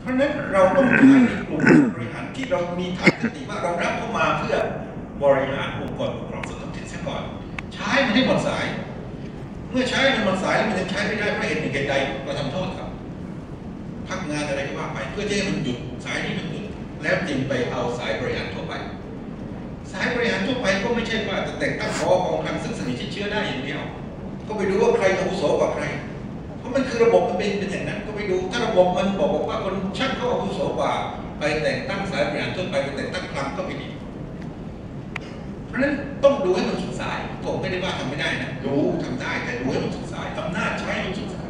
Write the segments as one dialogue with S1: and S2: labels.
S1: เพราะฉะนั้นเราต้องใช้ในกลุ่มบริหารที่เรามีฐานสติว่าเรารับเข้ามาเพื่อบริหารองค์กรปกครองส่วนท้องถิ่นซะก่อน ใช้มันให้หมดสาย เมื่อใช้มันหมดสายแล้วมันยังใช้ไม่ได้เพราะเหตุหนึ่งเหตุใดเราทำโทษครับพักงานอะไรก็ว่าไปเพื่อที่ให้มันหยุดสายนี้มันหยุดแล้วจึงไปเอาสายบริหารทั่วไป สายบริหารทั่วไปก็ไม่ใช่ว่าจะแต่งตั้งพอกองคลังซึ่งสนิทชิดเชื้อได้อย่างเดียว ก็ไปดูว่าใครอาวุโสกว่าใคร มันคือระบบมันเป็นเป็นอย่างนั้นก็ไปดู ถ้าระบบมันบอกว่าคนช่างเขาอาวุโสกว่าไปแต่งตั้งสายบริหารทั่วไปไปแต่งตั้งคลังก็ไม่ดีเพราะฉะนั้นต้องดูให้มันสุดสายผมไม่ได้ว่าทำไม่ได้นะดูทำได้แต่ดูให้มันสุดสายอำนาจใช้ให้มันสุดสาย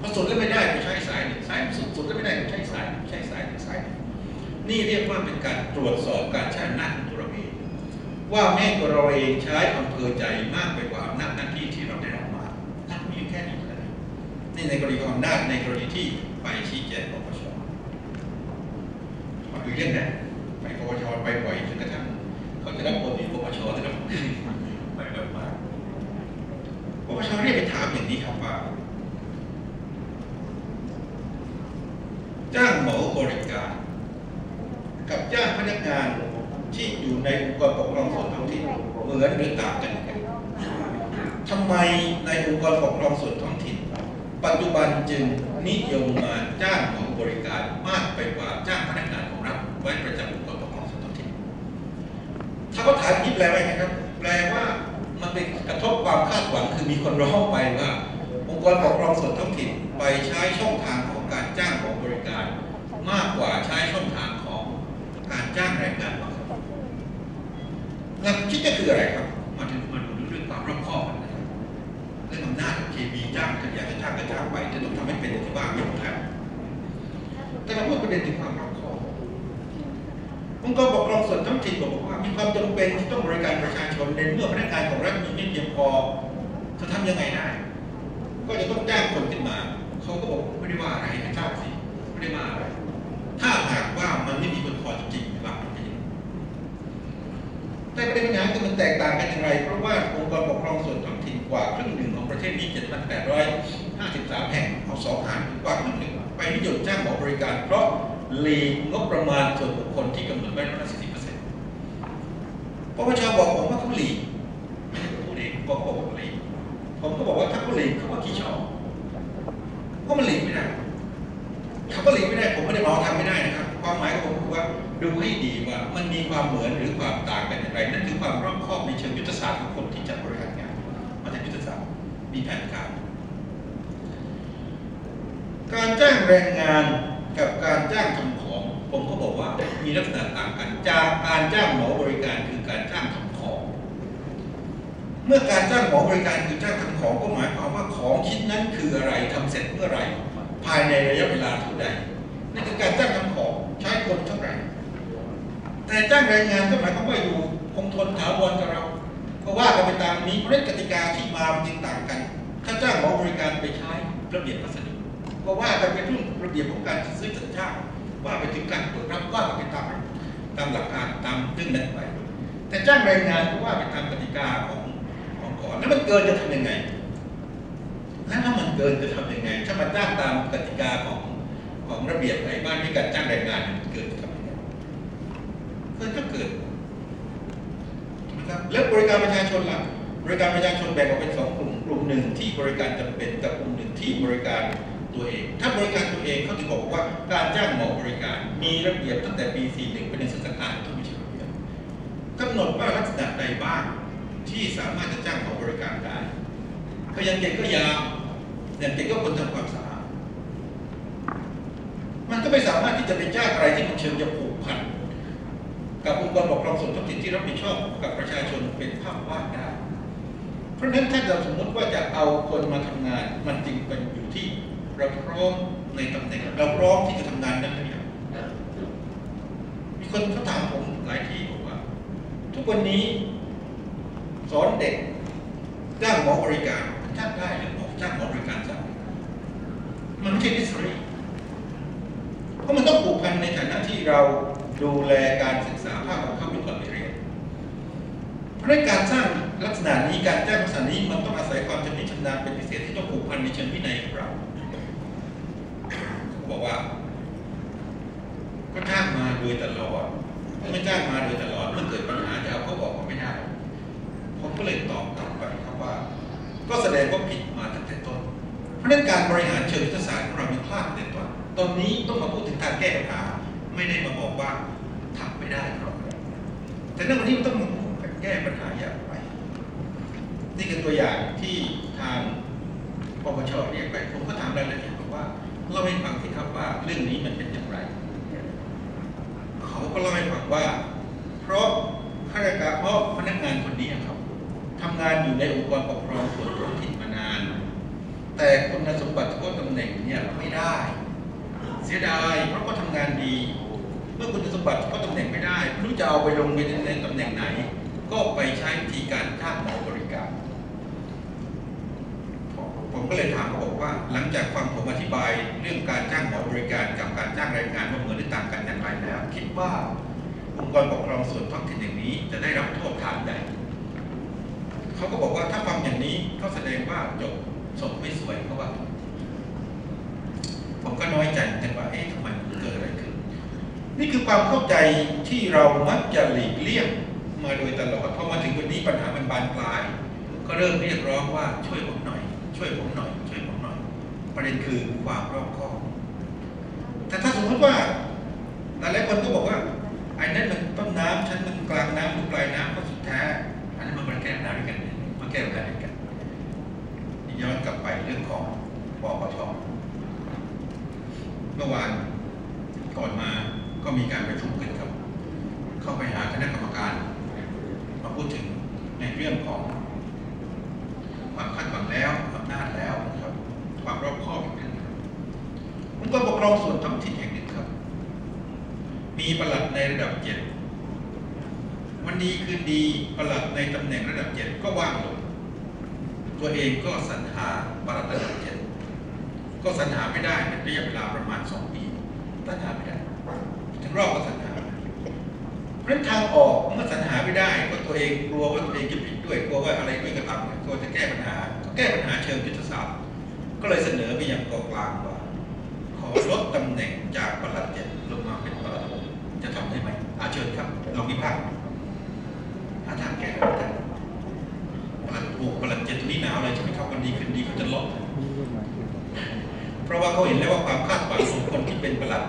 S1: พอสุดแล้วไม่ได้ก็ใช้สายสายสุดสุดแล้วไม่ได้ก็ใช้สายใช้สายถึงสายนี่เรียกว่าเป็นการตรวจสอบการใช้อำนาจของตัวเราเองว่าแม่ตัวเราเองใช้อำเภอใจมากไปกว่าที่ที่เราได้รับมาหลักมีอยู่แค่นี้เท่านั้น นี่ในกรณีของอำนาจในกรณีที่ไปชี้แจงปปชมาดูเรื่องนั้นไปปปชไปบ่อยจนกระทั่งเขาจะรับโอนที่ปปชนะครับไปแบบมากปปชเรียกไปถามอย่างนี้ครับว่าจ้างเหมาบริการ กับจ้างพนักงานที่อยู่ในองค์กรปกครองส่วนท้องถิ่นเหมือนหรือต่างกันยังไงทำไมในองค์กรปกครองส่วนท้องถิ่น ปัจจุบันจึงนิยมมาจ้างเหมาบริการมากไปกว่าจ้างพนักงานของรัฐไว้ประจำองค์กรปกครองส่วนท้องถิ่นถ้าเขาถามนี้แปลว่าไงครับ แปลว่ามันเป็นกระทบความคาดหวังคือมีคนร้องไปว่า องค์กรปกครองส่วนท้องถิ่นไปใช้ช่องทางของการจ้างของบริการ มากกว่าใช้ช่องทางของการจ้างแรงงานหลักคิดก็คืออะไรครับมาถึงมา อยากจะจ้างก็จ้างไปจะต้องทำให้เป็นอย่างที่ว่าไม่ถูกแล้วแต่เราพูดประเด็นถึงความรอบคอบองค์กรปกครองส่วนท้องถิ่นบอกว่า มีความจำเป็นที่ต้องบริการประชาชนในเมื่อพนักงานของรัฐมีไม่เพียงพอจะทำยังไงได้ ก็จะต้องจ้างคนขึ้นมา เขาก็บอกไม่ได้ว่าอะไรให้จ้างสิไม่ได้ว่าอะไรถ้าหากว่ามันไม่มีคนพอจริงๆว่ามันเป็นแต่ประเด็นปัญหาคือมันแตกต่างกันอย่างไร เพราะว่าองค์กรปกครองส่วนท้องถิ่นกว่าครึ่งหนึ่งของประเทศนี้ 7,853แห่งเอาสองหารกว่าครึ่งหนึ่งไปนิยมจ้างหมอบริการ เพราะหลีกงบประมาณส่วนบุคคลที่กำหนดไว้ร้อยละสิบเปอร์เซ็นต์ปปชบอกผมว่าเขาหลีกไม่ใช่ผมพูดเองบอกเขาบอกว่าเขาหลีกผมก็บอกว่าถ้าเขาหลีกเขาก็ขี้ชอบเพราะมันหลีกไม่ได้คำว่าหลีกไม่ได้ผมไม่ได้บอกว่าทำไม่ได้นะครับความหมายของผมคือว่าดูให้ดีว่ามันมีความเหมือนหรือความต่างกันอย่างไรนั่นคือความรอบคอบในเชิงยุทธศาสตร์ของคนที่จะบริหารงานมาจากยุทธศาสตร์มีแผนการ การจ้างแรงงานกับการจ้างทำของ ผมก็บอกว่ามีลักษณะต่างกันจากการจ้างหมอบริการคือการจ้างทำของ เมื่อการจ้างหมอบริการคือจ้างทำของก็หมายความว่าของชิ้นนั้นคืออะไรทำเสร็จเมื่อไหร่ภายในระยะเวลาเท่าใดนั่นคือการจ้างทำของใช้คนเท่าไหร่แต่จ้างแรงงานก็หมายความว่าอยู่คงทนถาวรกับเราก็ว่ากันไปตามนี้เพราะกติกาที่มามันจึงต่างกัน ถ้าจ้างหมอบริการไปใช้ระเบียบพัสดุ ก็ว่ากันเป็นเรื่องระเบียบของการซื้อจัดจ้างว่าไปถึงการเปิดรับว่าไปตามตามหลักการตามเรื่องนั้นไป แต่จ้างแรงงานก็ว่าไปตามกติกาของของก่อนแล้วมันเกินจะทำยังไงแล้วถ้ามันเกินจะทำยังไง ถ้ามันจ้างตามกติกาของของระเบียบไหนบ้านที่การจ้างแรงงานมันเกินจะทำยังไงเกินก็เกินถูกไหมครับแล้วบริการประชาชนล่ะบริการประชาชนแบ่งออกเป็นสองกลุ่มกลุ่มหนึ่งที่บริการจำเป็นกับกลุ่มหนึ่งที่บริการ ตัวเอง ถ้าบริการตัวเองเขาถึงบอกว่าการจ้างหมอบริการ มีระเบียบตั้งแต่ปี 41 เป็นในสังการที่มีระเบียบกำหนดว่าลักษณะใดบ้างที่สามารถจะจ้างหมอบริการได้ก็ยังเก่งก็ยามอย่างเก่งก็คนทำความสะอาดมันก็ไม่สามารถที่จะไปจ้างอะไรที่มันเชิงจะผูกพันกับองค์กรปกครองส่วนท้องถิ่นที่รับผิดชอบกับประชาชนเป็นภาพวาดได้ เพราะฉะนั้นถ้าเราสมมติว่าจะเอาคนมาทำงาน มันจึงเป็นอยู่ที่ เราพร้อมในตำแหน่งเราพร้อมที่จะทำงานนั้นหรือยังมีคนเขาถามผมหลายที่บอกว่า ทุกวันนี้สอนเด็กจ้างหมอบริการจ้างได้หรือหมอจ้างหมอบริการจ้างมันไม่ใช่นิสัยเพราะมันต้องผูกพันในฐานะที่เราดูแลการศึกษาภาคบังคับอยู่ก่อนไปเรียนเพราะในการสร้างลักษณะนี้การแจ้งลักษณะนี้มันต้องอาศัยความชำนิชำนาญเป็นพิเศษที่ต้องผูกพันในเชิงวินัยของเรา บอกว่า ก็จ้างมาโดยตลอดเมื่อจ้างมาโดยตลอดเมื่อเกิดปัญหาจะเอาเขาบอกว่าไม่ได้ผมก็เลยตอบกลับไปครับว่า ก็แสดงว่าผิดมาตั้งแต่ต้น เพราะนั้นการบริหารเชิงยุทธศาสตร์ของเรามีพลาดแต่ต้นตอนนี้ต้องมาพูดถึงการแก้ปัญหาไม่ได้มาบอกว่าทำไม่ได้ครับแต่ในวันนี้มันต้องมาพูดกันแก้ปัญหาอย่างไรนี่คือตัวอย่างที่ทางปปชเรียกไปผมก็ถามรายละเอียดบอกว่า เล่าให้ฟังสิครับว่าเรื่องนี้มันเป็นอย่างไร เขาก็เล่าให้ฟังว่า เพราะข้าราชการเพราะพนักงานคนนี้ครับทำงานอยู่ในองค์กรปกครองส่วนท้องถิ่นมานาน แต่คุณสมบัติเฉพาะตำแหน่งเนี่ยไม่ได้ เสียดายเพราะก็ทำงานดี เมื่อคุณสมบัติเฉพาะตำแหน่งไม่ได้ไม่รู้จะเอาไปลงในในตำแหน่งไหน ก็ไปใช้วิธีการจ้างหมอบริ ก็เลยถามเขาบอกว่า หลังจากฟังผมอธิบายเรื่องการจ้างหมอบริการกับการจ้างแรงงานว่าเหมือนหรือต่างกันอย่างไรแล้ว คิดว่าองค์กรปกครองส่วนท้องถิ่นอย่างนี้จะได้รับโทษฐานใดเขาก็บอกว่าถ้าฟังอย่างนี้ก็แสดงว่าจบศพไม่สวยเขาว่า ผมก็น้อยใจแต่ว่าเอ๊ะทำไมมันเกิดอะไรขึ้น นี่คือความเข้าใจที่เรามักจะหลีกเลี่ยงมาโดยตลอดพอมาถึงวันนี้ปัญหามันบานปลาย ก็เริ่มเรียกร้องว่าช่วยผม ช่วยผมหน่อย ช่วยผมหน่อย ประเด็นคือความรอบคอบแต่ถ้าสมมติว่าหลายๆคนก็บอกว่าไอ้นั่นมันต้นน้ำฉันมันกลางน้ำหรือปลายน้ำก็สุดแท้อันนี้นมันมาแก้ปัญหาด้วยกันมาแก้ปัญหาด้วยกันย้อนกลับไปเรื่องของปปทเมื่อวานก่อนมาก็มีการประชุมกันครับ เข้าไปหาคณะกรรมการมาพูดถึงในเรื่องของความคาดหวังแล้ว นาจแล้วนะครับความรอบคอบอีกหนึ่งองค์กรปกครองส่วนท้องถิ่นแห่งหนึ่งครับ มีประหลัดในระดับเจ็ดวันดีคืนดีประหลัดในตำแหน่งระดับเจ็ดก็ว่างลงตัวเองก็สรรหาประหลัดระดับเจ็ดก็สรรหาไม่ได้เป็นระยะเวลาประมาณสองปีสรรหาไม่ได้ถึงรอบก็สรรหาไม่ได้เพราะทางออกเมื่อสรรหาไม่ได้ก็ตัวเองกลัวว่าตัวเองจะผิดด้วยกลัวว่าอะไรด้วยก็ตามเนี่ยกลัวจะแก้ปัญหา แก้ปัญหาเชิงยุทธศาสตร์ ก็เลยเสนอไปยังกองกลางว่า ขอลดตำแหน่งจากประหลัดเจ็ดลงมาเป็นประหลัดหกจะทำได้ไหมอาเชิญครับลองพิพากษ์หาทางแก้ไขได้ประหลัดหกประหลัดเจ็ดตัวนี้หนาวเลยใช่ไหมครับวันดีคืนดีเขาจะลดเพราะว่าเขาเห็นแล้วว่าความคาดหวังของคนที่เป็นประหลัด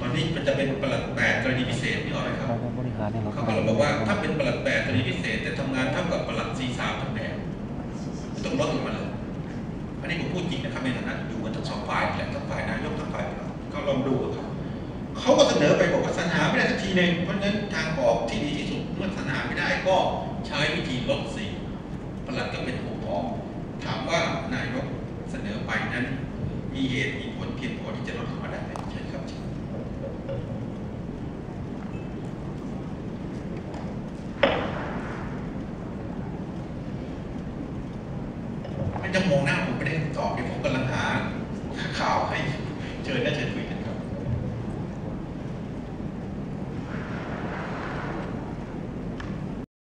S1: ตอนนี้มันจะเป็นประหลัดแปดกรณีพิเศษนี่หรอกไหมครับ
S2: บริหารในรถ
S1: เขาก็เลยบอกว่าถ้าเป็นประหลัดแปดกรณีพิเศษ แต่ทำงานเท่ากับประหลัดสี่สามตำแหน่ง ต้องลดลงมาเลยอันนี้ผมพูดจริงนะครับในฐานะอยู่กันทั้งสองฝ่ายแหละทั้งฝ่ายนายกทั้งฝ่ายประหลัดก็ลองดูครับเขาก็เสนอไปบอกว่าสรรหาไม่ได้สักทีหนึ่งเพราะฉะนั้นทางออกที่ดีที่สุดเมื่อสรรหาไม่ได้ก็ใช้วิธีลดสี่ประหลัดก็เป็นหกออถามว่านายกเสนอไปนั้น มีเหตุมีผลเพียงพอที่จะลดลงมาได้ไหมเชิญครับเชิญ จะมองหน้าผมไม่ได้คำตอบเดี๋ยวผมกำลังหาข่าวให้เชิญนะเชิญคุย